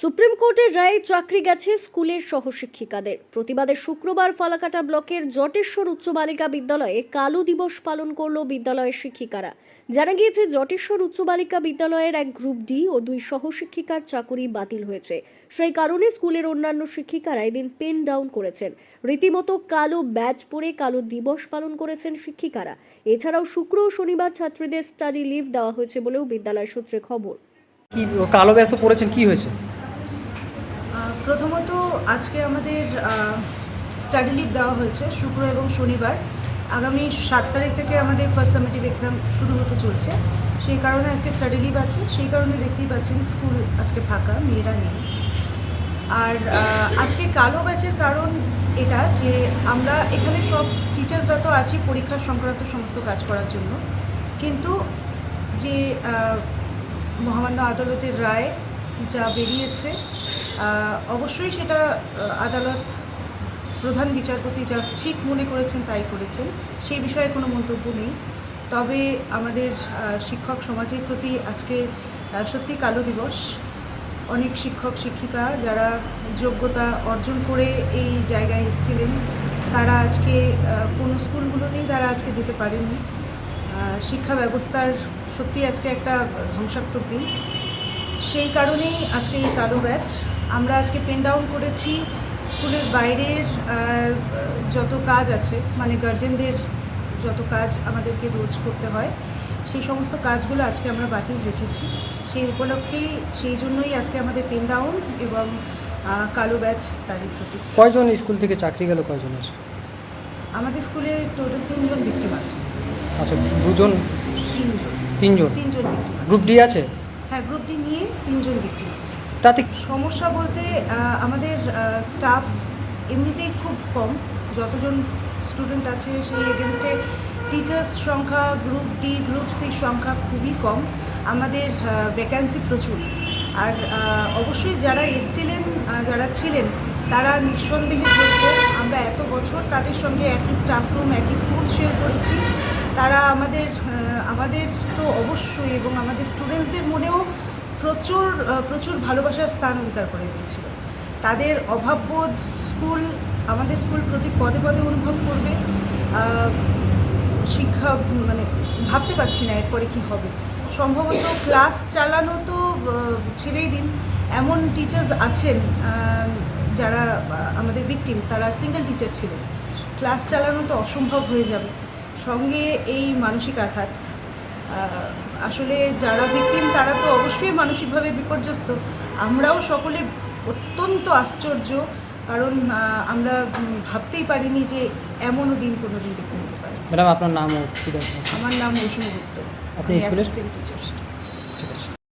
Supreme কোর্টের রায়ে চাকরি গেছে স্কুলের সহশিক্ষিকাদের। প্রতিবাদে শুক্রবার ফালাকাটা ব্লকের জটেশ্বর উচ্চ বালিকা বিদ্যালয়ে কালো দিবস পালন করল বিদ্যালয়ের শিক্ষিকারা। জানা গিয়েছে, জটেশ্বর উচ্চ বালিকা বিদ্যালয়ের এক গ্রুপ ডি ও দুই সহশিক্ষিকার চাকুরি বাতিল হয়েছে। সেই কারণে স্কুলের অন্যান্য শিক্ষিকারা এদিন পেন ডাউন করেছেন। রীতিমতো কালো ব্যাচ পরে কালো দিবস পালন করেছেন শিক্ষিকারা। এছাড়াও শুক্র ও শনিবার ছাত্রীদের স্টাডি লিভ দেওয়া হয়েছে বলেও বিদ্যালয় সূত্রে খবর। কি, কালো ব্যাসও পড়েছেন কি হয়েছে? প্রথমত আজকে আমাদের স্টাডি লিভ দেওয়া হয়েছে, শুক্র এবং শনিবার। আগামী সাত তারিখ থেকে আমাদের ফার্স্ট সামেটিভ এক্সাম শুরু হতে চলছে। সেই কারণে আজকে স্টাডি লিভ আছে, সেই কারণে দেখতেই পাচ্ছেন স্কুল আজকে ফাঁকা, মেয়েরা নেই। আর আজকে কালো ব্যাচের কারণ এটা যে আমরা এখানে সব টিচার্সরা তো আছি, পরীক্ষা সংক্রান্ত সমস্ত কাজ করার জন্য। কিন্তু যে মহামান্য আদালতের রায় যা বেরিয়েছে অবশ্যই সেটা আদালত প্রধান বিচারপতি যা ঠিক মনে করেছেন তাই করেছেন সেই বিষয়ে কোনো মন্তব্য নেই। তবে আমাদের শিক্ষক সমাজের প্রতি আজকে সত্যি কালো দিবস। অনেক শিক্ষক শিক্ষিকা যারা যোগ্যতা অর্জন করে এই জায়গায় এসেছিলেন তারা আজকে কোনো স্কুলগুলোতেই তারা আজকে যেতে পারেননি। আহ, শিক্ষা ব্যবস্থার সত্যি আজকে একটা ধ্বংসাত্মক দিন। সেই কারণেই আজকে এই কালো ব্যাচ আমরা আজকে পেন ডাউন করেছি। স্কুলের বাইরের যত কাজ আছে মানে গার্জেনদের যত কাজ আমাদেরকে রোজ করতে হয় সেই সমস্ত কাজগুলো আজকে আমরা বাতিল রেখেছি। সেই উপলক্ষেই সেই জন্যই আজকে আমাদের পেন ডাউন এবং কালো ব্যাচ তারই প্রতি কয়জন স্কুল থেকে চাকরি গেল কয়জনের? আমাদের স্কুলে টোটাল তিনজন ভিক্টিম আছে। আচ্ছা দুজন? তিনজন। তিনজন? তিনজন ভিক্টিম গ্রুপ ডি আছে? হ্যাঁ গ্রুপটি নিয়ে তিনজন ভিক্টিম আছে। তাতে সমস্যা বলতে আমাদের স্টাফ এমনিতেই খুব কম। যতজন স্টুডেন্ট আছে সেই এগেনস্টে টিচার্স সংখ্যা গ্রুপ ডি গ্রুপ সির সংখ্যা খুবই কম। আমাদের ভ্যাকান্সি প্রচুর। আর অবশ্যই যারা এসছিলেন যারা ছিলেন তারা নিঃসন্দেহে যোগ্য। আমরা এত বছর তাদের সঙ্গে একই স্টাফ রুম একই স্কুল শেয়ার করেছি। তারা আমাদের আমাদের তো অবশ্যই এবং আমাদের স্টুডেন্টসদের মনেও প্রচুর প্রচুর ভালোবাসার স্থান অধিকার করে নিয়েছিল তাদের অভাববোধ স্কুল আমাদের স্কুল প্রতি পদে পদে অনুভব করবে। শিক্ষা মানে ভাবতে পারছি না এরপরে কি হবে। সম্ভবত ক্লাস চালানো তো ছেড়েই দিন। এমন টিচার্স আছেন যারা আমাদের ভিকটিম তারা সিঙ্গেল টিচার ছিলেন। ক্লাস চালানো তো অসম্ভব হয়ে যাবে। সঙ্গে এই মানসিক আঘাত আসলে যারা ভিকটিম তারা তো অবশ্যই মানসিকভাবে বিপর্যস্ত। আমরাও সকলে অত্যন্ত আশ্চর্য কারণ আমরা ভাবতেই পারিনি যে এমনও দিন কোনো দিন দেখতে হতে পারে। ম্যাডাম আপনার নাম আমার নাম মৌসুমী গুপ্ত। আপনি স্কুলের? আছে